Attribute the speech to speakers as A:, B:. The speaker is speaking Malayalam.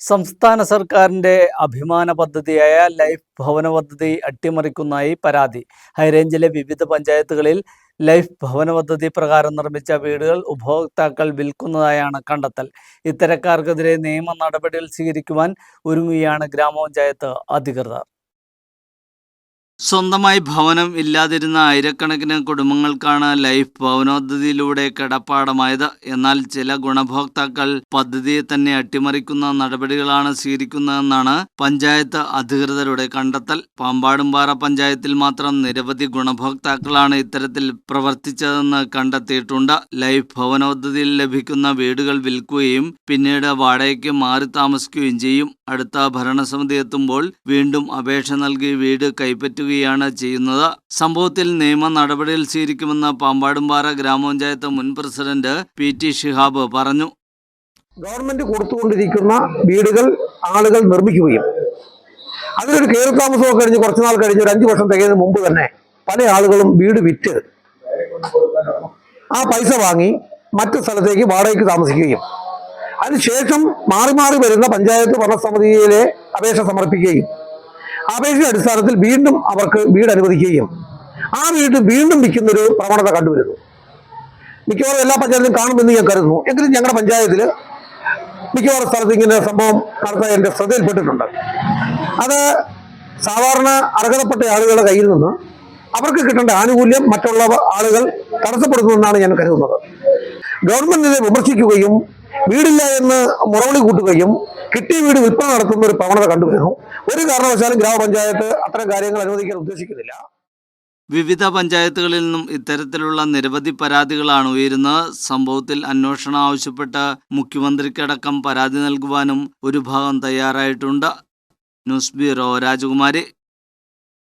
A: സംസ്ഥാന സർക്കാരിന്റെ അഭിമാന പദ്ധതിയായ ലൈഫ് ഭവന പദ്ധതി അട്ടിമറിക്കുന്നതായി പരാതി. ഹൈറേഞ്ചിലെ വിവിധ പഞ്ചായത്തുകളിൽ ലൈഫ് ഭവന പദ്ധതി പ്രകാരം നിർമ്മിച്ച വീടുകൾ ഉപഭോക്താക്കൾ വിൽക്കുന്നതായാണ് കണ്ടെത്തൽ. ഇത്തരക്കാർക്കെതിരെ നിയമ നടപടികൾ സ്വീകരിക്കുവാൻ ഒരുങ്ങുകയാണ് ഗ്രാമപഞ്ചായത്ത് അധികൃതർ. സ്വന്തമായി ഭവനം ഇല്ലാതിരുന്ന ആയിരക്കണക്കിന് കുടുംബങ്ങൾക്കാണ് ലൈഫ് ഭവനോദ്ധതിയിലൂടെ കിടപ്പാടമായത്. എന്നാൽ ചില ഗുണഭോക്താക്കൾ പദ്ധതിയെ തന്നെ അട്ടിമറിക്കുന്ന നടപടികളാണ് സ്വീകരിക്കുന്നതെന്നാണ് പഞ്ചായത്ത് അധികൃതരുടെ കണ്ടെത്തൽ. പാമ്പാടുംപാറ പഞ്ചായത്തിൽ മാത്രം നിരവധി ഗുണഭോക്താക്കളാണ് ഇത്തരത്തിൽ പ്രവർത്തിച്ചതെന്ന് കണ്ടെത്തിയിട്ടുണ്ട്. ലൈഫ് ഭവനോദ്ധതിയിൽ ലഭിക്കുന്ന വീടുകൾ വിൽക്കുകയും പിന്നീട് വാടകയ്ക്ക് മാറി താമസിക്കുകയും ചെയ്യും. അടുത്ത ഭരണസമിതി എത്തുമ്പോൾ വീണ്ടും അപേക്ഷ നൽകി വീട് കൈപ്പറ്റുകയാണ് ചെയ്യുന്നത്. സംഭവത്തിൽ നിയമ നടപടികൾ സ്വീകരിക്കുമെന്ന് പാമ്പാടുംപാറ ഗ്രാമപഞ്ചായത്ത് മുൻ പ്രസിഡന്റ് പി ടി ഷിഹാബ് പറഞ്ഞു.
B: ഗവൺമെന്റ് കൊടുത്തുകൊണ്ടിരിക്കുന്ന വീടുകൾ ആളുകൾ നിർമ്മിക്കുകയും അതിലൊരു കയറി താമസമൊക്കെ കഴിഞ്ഞ് കുറച്ചുനാൾ കഴിഞ്ഞ് ഒരു അഞ്ചു വർഷം തികയുന്നതിന് മുമ്പ് തന്നെ പല ആളുകളും വീട് വിറ്റ് ആ പൈസ വാങ്ങി മറ്റു സ്ഥലത്തേക്ക് വാടകയ്ക്ക് താമസിക്കുകയും അതിനുശേഷം മാറി മാറി വരുന്ന പഞ്ചായത്ത് ഭരണസമിതിയിലെ അപേക്ഷ സമർപ്പിക്കുകയും അപേക്ഷയുടെ അടിസ്ഥാനത്തിൽ വീണ്ടും അവർക്ക് വീട് അനുവദിക്കുകയും ആ വീട് വീണ്ടും വിൽക്കുന്നൊരു പ്രവണത കണ്ടുവരുന്നു. മിക്കവാറും എല്ലാ പഞ്ചായത്തിലും കാണുമെന്ന് ഞാൻ കരുതുന്നു. എങ്കിലും ഞങ്ങളുടെ പഞ്ചായത്തിൽ മിക്കവാറും സ്ഥലത്ത് ഇങ്ങനെ സംഭവം നടത്താൻ എന്റെ ശ്രദ്ധയിൽപ്പെട്ടിട്ടുണ്ട്. അത് സാധാരണ അർഹതപ്പെട്ട ആളുകളുടെ കയ്യിൽ നിന്ന് അവർക്ക് കിട്ടേണ്ട ആനുകൂല്യം മറ്റുള്ള ആളുകൾ തടസ്സപ്പെടുത്തുമെന്നാണ് ഞാൻ കരുതുന്നത്. ഗവൺമെന്റിനെ വിമർശിക്കുകയും വീടില്ല എന്ന് മുറവിളി കൂട്ടുകയും കിട്ടിയ വീട് വിൽപ്പന നടത്തുന്ന ഒരു പ്രവണത കണ്ടുവരുന്നു ഒരു കാരണവശാലും ഗ്രാമപഞ്ചായത്ത് അത്തരം കാര്യങ്ങൾ അനുവദിക്കാൻ ഉദ്ദേശിക്കുന്നില്ല.
A: വിവിധ പഞ്ചായത്തുകളിൽ നിന്നും ഇത്തരത്തിലുള്ള നിരവധി പരാതികളാണ് ഉയരുന്നത്. സംഭവത്തിൽ അന്വേഷണം ആവശ്യപ്പെട്ട് മുഖ്യമന്ത്രിക്കടക്കം പരാതി നൽകുവാനും ഒരു ഭാഗം തയ്യാറായിട്ടുണ്ട്. ന്യൂസ് ബ്യൂറോ രാജകുമാരി.